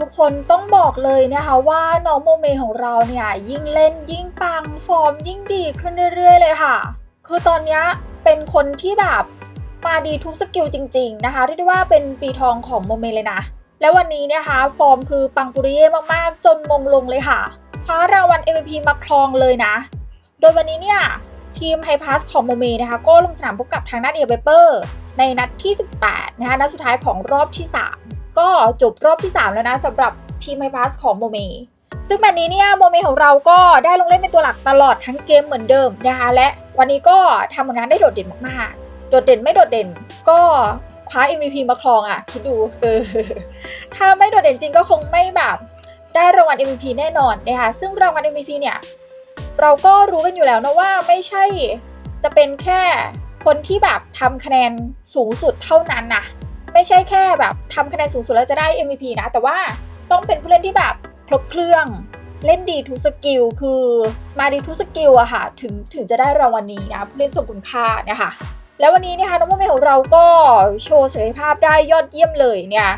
ทุกคนต้องบอกเลยนะคะว่าน้องโมเมของเราเนี่ยยิ่งเล่นยิ่งปังฟอร์มยิ่งดีขึ้นเรื่อยๆเลยค่ะ คือตอนนี้เป็นคนที่แบบมาดีทุกสกิลจริง ๆ นะคะเรียกได้ว่าเป็นปีทองของโมเมเลยนะ แล้ววันนี้นะคะฟอร์มคือปังปุริเย่มากๆ จนมงลงเลยค่ะคว้ารางวัล MVP มาครองเลยนะ โดยวันนี้เนี่ยทีมไฮพาสของโมเมนะคะก็ลงสนามพบกับทางด้านเอเบเปอร์ในนัดที่ 18 นะคะนัดสุดท้ายของรอบที่ 3 ก็จบรอบที่ 3 แล้วนะสำหรับทีมไฮพาสของโมเม ซึ่งแบบนี้เนี่ยโมเมของเราก็ได้ลงเล่นเป็นตัวหลักตลอดทั้งเกมเหมือนเดิมนะคะและวันนี้ก็ทำผลงานได้โดดเด่นมากๆ โดดเด่นไม่โดดเด่นก็คว้า MVP มาครองอะคิดดูเออถ้าไม่โดดเด่นจริงก็คงไม่แบบได้รางวัล MVP แน่นอนนะคะซึ่งรางวัล MVP เนี่ยเราก็รู้กันอยู่แล้วนะว่าไม่ใช่จะเป็นแค่คนที่แบบทำคะแนนสูงสุดเท่านั้นนะ ไม่ใช่แค่แบบทำคะแนนสูงสุดแล้วจะได้ MVP นะ แต่ว่าต้องเป็นผู้เล่นที่แบบครบเครื่องเล่นดีทุกสกิลคือมาดีทุกสกิลอะค่ะถึงถึงจะได้รางวัลนี้นะผู้เล่นทรงคุณค่านะคะแล้ววันนี้นะคะน้องโมเมของเราก็โชว์ศักยภาพได้ยอดเยี่ยมเลยเนี่ย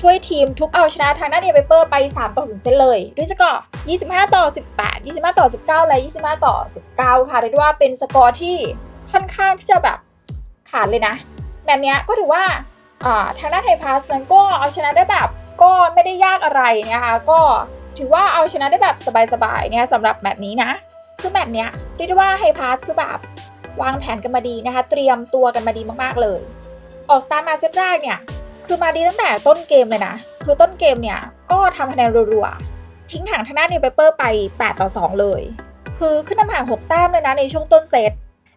ช่วยทีมทุบเอาชนะทางด้านเอเวเปอร์ไป 3 ต่อ0เซตเลย ด้วยสกอร์ 25 ต่อ 18 25 ต่อ 19 และ 25 ต่อ 19 ค่ะเรียกได้ว่าเป็นสกอร์ที่ค่อนข้างที่จะแบบขาดเลยนะแบบนี้ก็ถือว่า ทางด้านไทยพาสนั้นก็เอาชนะได้แบบก็ไม่ได้ยากอะไรนะคะก็ถือว่าเอาชนะได้แบบสบายๆเนี่ยสำหรับแมตช์นี้นะ คือแมตช์เนี้ยเรียกได้ว่าไฮพาสคือแบบวางแผนกันมาดีนะคะ เตรียมตัวกันมาดีมากๆเลย ออกสตาร์ทมาเซตแรกเนี่ย คือมาดีตั้งแต่ต้นเกมเลยนะ คือต้นเกมเนี่ยก็ทำคะแนนรัวๆ ทิ้งห่างทางด้านเนเปเปอร์ไป 8 ต่อ 2 เลย คือขึ้นนำห่าง 6 แต้มเลยนะในช่วงต้นเซต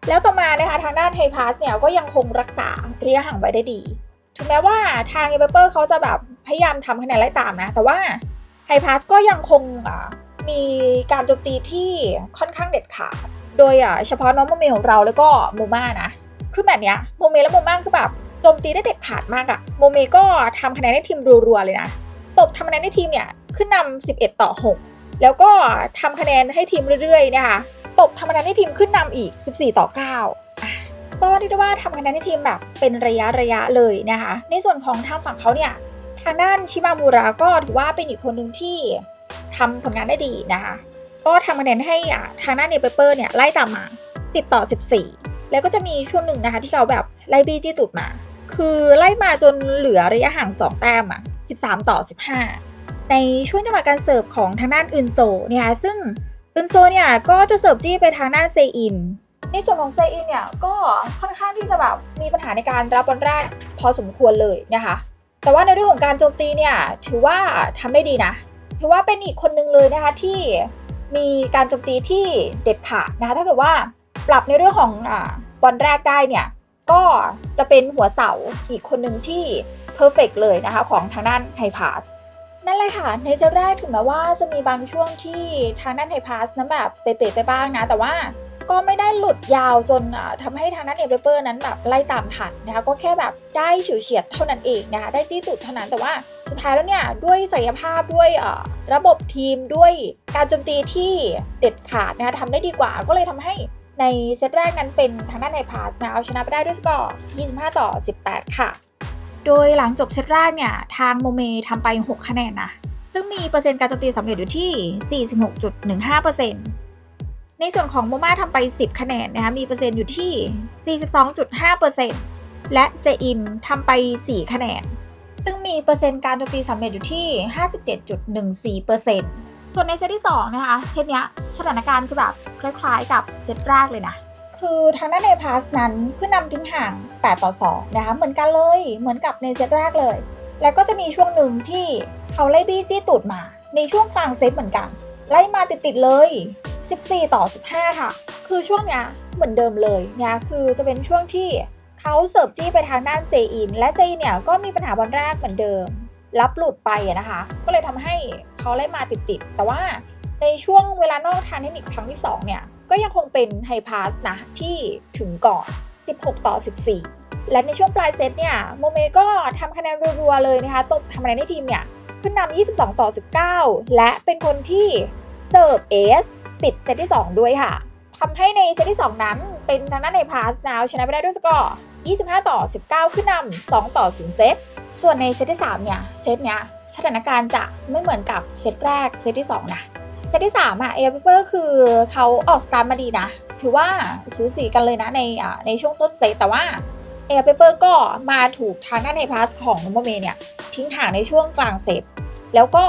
แล้วต่อมานะคะทางด้านไทพาสเนี่ยก็ยังคงรักษาระยะห่างไว้ได้ดี ถึงแม้ว่าทางเนเปเปอร์เขาจะแบบพยายามทำคะแนนไล่ตามนะ แต่ว่าไทพาสก็ยังคงมีการโจมตีที่ค่อนข้างเด็ดขาด โดยอะเฉพาะน้องโมเมของเราแล้วก็โมมานะ คือแบบเนี้ยโมเมและโมมาคือแบบโจมตีได้เด็ดขาดมากอะโมเมก็ทำคะแนนให้ทีมรัวๆเลยนะ ตบทำคะแนนให้ทีมเนี่ยขึ้นนำ11 ต่อ 6 แล้วก็ทำคะแนนให้ทีมเรื่อยๆนะคะ ตบทำคะแนนให้ทีมขึ้นนำอีก 14 ต่อ 9 ก็เรียกได้ว่าทำคะแนนให้ทีมแบบเป็นระยะระยะเลยนะคะ ในส่วนของทางฝั่งเขาเนี่ยทางด้านชิมามูระก็ถือว่าเป็นอีกคนหนึ่งที่ทำผลงานได้ดีนะคะ ก็ทำคะแนนให้อะทางด้านเนเปเปอร์เนี่ยไล่ตามมา 10 ต่อ 14 แล้วก็จะมีช่วงหนึ่งนะคะที่เขาแบบไล่บี้จี้ตุดมา คือไล่มาจนเหลือระยะห่าง 2 แต้มอะ 13 ต่อ 15 ในช่วงจังหวะการเสิร์ฟของทางด้านอึนโซเนี่ยซึ่งอึนโซเนี่ยก็จะเสิร์ฟจี้ไปทางด้านเซอิน ในส่วนของเซอินเนี่ยก็ค่อนข้างที่จะแบบมีปัญหาในการรับบอลแรกพอสมควรเลยนะคะ แต่ว่าในเรื่องของการโจมตีเนี่ยถือว่าทำได้ดีนะ ถือว่าเป็นอีกคนนึงเลยนะคะที่มีการโจมตีที่เด็ดขาดนะคะถ้าเกิดว่าปรับในเรื่องของอบอลแรกได้เนี่ยก็จะเป็นหัวเสาอีกคนหนึ่งที่เพอร์เฟกเลยนะคะของทางด้านไฮพาสนั่นเลยค่ะ ในเซตแรกถึงแม้ว่าจะมีบางช่วงที่ทางด้านไฮพาสนั้นแบบเป๋ๆไปบ้างนะ แต่ว่า ก็ไม่ได้หลุดยาวจนอ่าทำให้ทางด้านเอเปเปอร์นั้นแบบไล่ตามทันนะคะก็แค่แบบได้เฉียวเฉียดเท่านั้นเองนะคะได้จี้ตุดเท่านั้นแต่ว่าสุดท้ายแล้วเนี่ยด้วยศักยภาพด้วยระบบทีมด้วยการโจมตีที่เด็ดขาดนะคะทำได้ดีกว่าก็เลยทำให้ในเซตแรกนั้นเป็นทางด้านไนพาสนะเอาชนะไปได้ด้วยสกอร์ 25 ต่อ 18 ค่ะ โดยหลังจบเซตแรกเนี่ยทางโมเมทำไป 6 คะแนนนะ ซึ่งมีเปอร์เซ็นต์การโจมตีสำเร็จอยู่ที่ 46.15% ในส่วนของโมมาทำไป 10 คะแนนนะคะ มีเปอร์เซ็นต์อยู่ที่ 42.5%และเซอินทำไป 4 คะแนน ซึ่งมีเปอร์เซ็นต์การโจมตีสำเร็จอยู่ที่ 57.14%ส่วนในเซตที่ 2 นะคะ เซตเนี้ยสถานการณ์คือแบบคล้ายๆกับเซตแรกเลยนะ คือทางด้านในพาสนั้นขึ้นนำทิ้งห่าง 8 ต่อ 2 นะคะ เหมือนกันเลย เหมือนกับในเซตแรกเลย แล้วก็จะมีช่วงหนึ่งที่เขาไล่บี้จี้ตูดมา ในช่วงกลางเซตเหมือนกัน ไล่มาติดๆเลย 14 ต่อ 15 ค่ะ คือช่วงเนี้ยเหมือนเดิมเลยเนะคือจะเป็นช่วงที่เขาเสิร์ฟจี้ไปทางด้านเซอิน และเซอินเนี่ยก็มีปัญหาบอลแรกเหมือนเดิม รับหลุดไปอะนะคะ ก็เลยทำให้เขาไล่มาติดๆ แต่ว่าในช่วงเวลานอกทางเทคนิคครั้งที่ 2 เนี่ย ก็ยังคงเป็นไฮพาสนะ ที่ถึงก่อน 16 ต่อ 14 และในช่วงปลายเซตเนี่ยโมเมก็ทำคะแนนรัวๆเลยนะคะตบทำคะแนนให้ทีมเนี่ย ขึ้นนำ22 ต่อ 19 และเป็นคนที่เสิร์ฟเอส ปิดเซตที่ 2 ด้วยค่ะทำให้ในเซตที่ 2 นั้น เป็นทางด้านในพาสนาวชนะไปได้ด้วยสกอร์ 25 ต่อ 19 ขึ้นนำ2ต่อ0เซต ส่วนในเซตที่ 3 เนี่ย เซตเนี้ยสถานการณ์จะไม่เหมือนกับเซตแรก เซตที่ 2 นะ เซตที่ 3 อะเอเปอร์คือเขาออกสตาร์ทมาดีนะ ถือว่าสูสีกันเลยนะในในช่วงต้นเซตแต่ว่าเอเปอร์ก็มาถูกทางด้านในพาสของโนโมเมเนี่ยทิ้งห่างในช่วงกลางเซต แล้วก็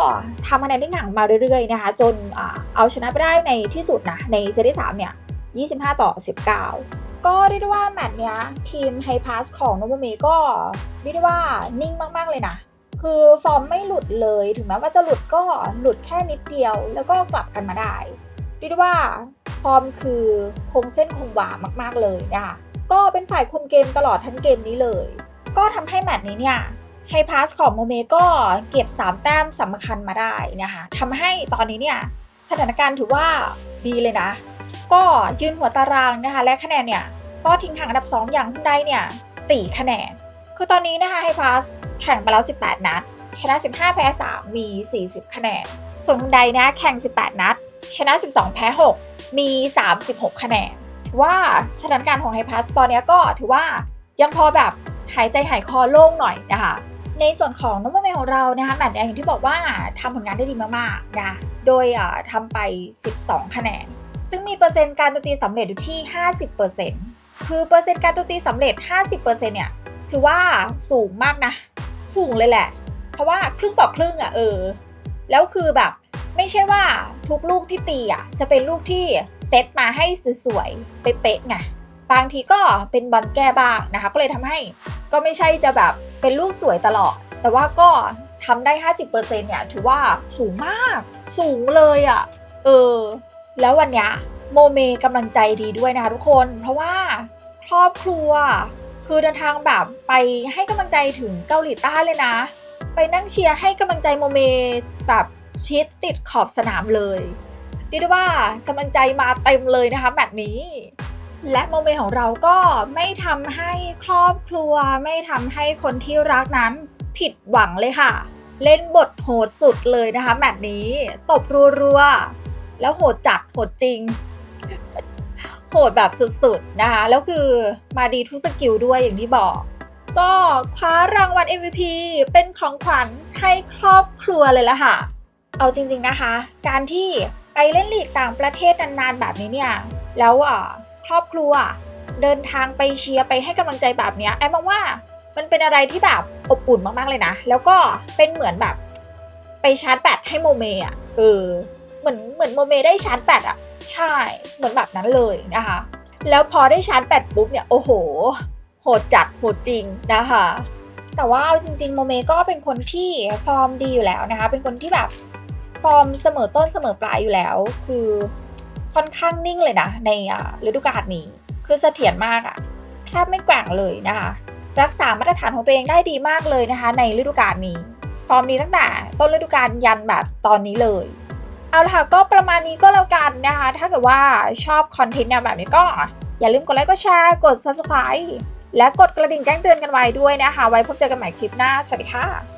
ทำคะแนนได้หนังมาเรื่อยๆนะคะ จนอเอาชนะไปได้ในที่สุดนะในเซตที่3เนี่ย 25 ต่อ 19 ก็เรียกได้ว่าแมตช์เนี้ยทีมไฮพาสของโนโมเมก็เรียกได้ว่านิ่งมากๆเลยนะ คือฟอร์มไม่หลุดเลยถึงแม้ว่าจะหลุดก็หลุดแค่นิดเดียว แล้วก็กลับกันมาได้เรียกได้ว่าฟอร์มคือคงเส้นคงวามากๆเลยนะคะก็เป็นฝ่ายคุมเกมตลอดทั้งเกมนี้เลย ก็ทำให้แมตช์นี้เนี่ย ไฮพาสของโมเมก็เก็บ 3 แต้มสำคัญมาได้นะคะทำให้ตอนนี้เนี่ยสถานการณ์ถือว่าดีเลยนะ ก็ยืนหัวตารางนะคะ และคะแนนเนี่ย ก็ทิ้งห่างอันดับ 2 อย่างฮุนไดเนี่ย4คะแนน คือตอนนี้นะคะไฮพาสแข่งไปแล้ว 18 นัด ชนะ 15 แพ้ 3 มี 40 คะแนน ส่วนฮุนไดนะแข่ง 18 นัด ชนะ 12 แพ้ 6 มี 36 คะแนนถือว่าสถานการณ์ของไฮพาสตอนนี้ก็ถือว่ายังพอแบบหายใจหายคอโล่งหน่อยนะคะ ในส่วนของน้องเมย์ของเรานะคะแมตช์เนี่ยอย่างที่บอกว่าทำผลงานได้ดีมากๆนะโดยอ่าทำไป 12 คะแนน ซึ่งมีเปอร์เซ็นต์การโจมตีสำเร็จอยู่ที่ 50%คือเปอร์เซ็นต์การโจมตีสำเร็จ 50%เนี่ยถือว่าสูงมากนะ สูงเลยแหละ เพราะว่าครึ่งต่อครึ่งอะเออ แล้วคือแบบไม่ใช่ว่าทุกลูกที่ตีอะจะเป็นลูกที่เซตมาให้สวยๆเป๊ะๆไงบางทีก็เป็นบอลแก้บ้างนะคะ ก็เลยทำให้ก็ไม่ใช่จะแบบ เป็นลูกสวยตลอด แต่ว่าก็ทำได้ 50%เนี่ยถือว่าสูงมาก สูงเลยอะ่ะ เออ แล้ววันเนี้ยโมเมกำลังใจดีด้วยนะคะทุกคน เพราะว่าครอบครัว คือเดินทางแบบไปให้กำลังใจถึงเกาหลีใต้เลยนะ ไปนั่งเชียร์ให้กำลังใจโมเมแบบชิดติดขอบสนามเลยเรียกได้ว่ากำลังใจมาเต็มเลยนะคะแมตช์นี้ และโมเมนต์ของเราก็ไม่ทำให้ครอบครัว ไม่ทำให้คนที่รักนั้นผิดหวังเลยค่ะ เล่นบทโหดสุดเลยนะคะ แมตช์นี้ตบรัวๆแล้วโหดจัดโหดจริง โหดแบบสุดๆนะคะ แล้วคือมาดีทุกสกิลด้วยอย่างที่บอก ก็คว้ารางวัล MVP เป็นของขวัญให้ครอบครัวเลยละค่ะ เอาจริงๆนะคะ การที่ไปเล่นลีกต่างประเทศนานๆแบบนี้เนี่ย แล้วอะ ครอบครัว เดินทางไปเชียร์ไปให้กำลังใจแบบเนี้ยแอนมองว่ามันเป็นอะไรที่แบบอบอุ่นมากๆเลยนะ แล้วก็เป็นเหมือนแบบ ไปชาร์จแบตให้โมเมอะเออเหมือนเหมือนโมเมได้ชาร์จแบตอะใช่เหมือนแบบนั้นเลยนะคะ แล้วพอได้ชาร์จแบตปุ๊บเนี่ยโอ้โหโหดจัดโหดจริงนะคะแต่ว่าเอาจริงๆโมเมก็เป็นคนที่ฟอร์มดีอยู่แล้วนะคะ เป็นคนที่แบบฟอร์มเสมอต้นเสมอปลายอยู่แล้ว คือ ค่อนข้างนิ่งเลยนะ ในฤดูกาลนี้ คือเสถียรมากอะแทบไม่แกว่งเลยนะคะ รักษามาตรฐานของตัวเองได้ดีมากเลยนะคะ ในฤดูกาลนี้ฟอร์มดีตั้งแต่ต้นฤดูกาลยันแบบตอนนี้เลยเอาละค่ะก็ประมาณนี้ก็แล้วกันนะคะ ถ้าเกิดว่าชอบคอนเทนต์แนวแบบนี้ก็ อย่าลืมกดไลค์กดแชร์กด subscribe และกดกระดิ่งแจ้งเตือนกันไว้ด้วยนะคะ ไว้พบเจอกันใหม่คลิปหน้า สวัสดีค่ะ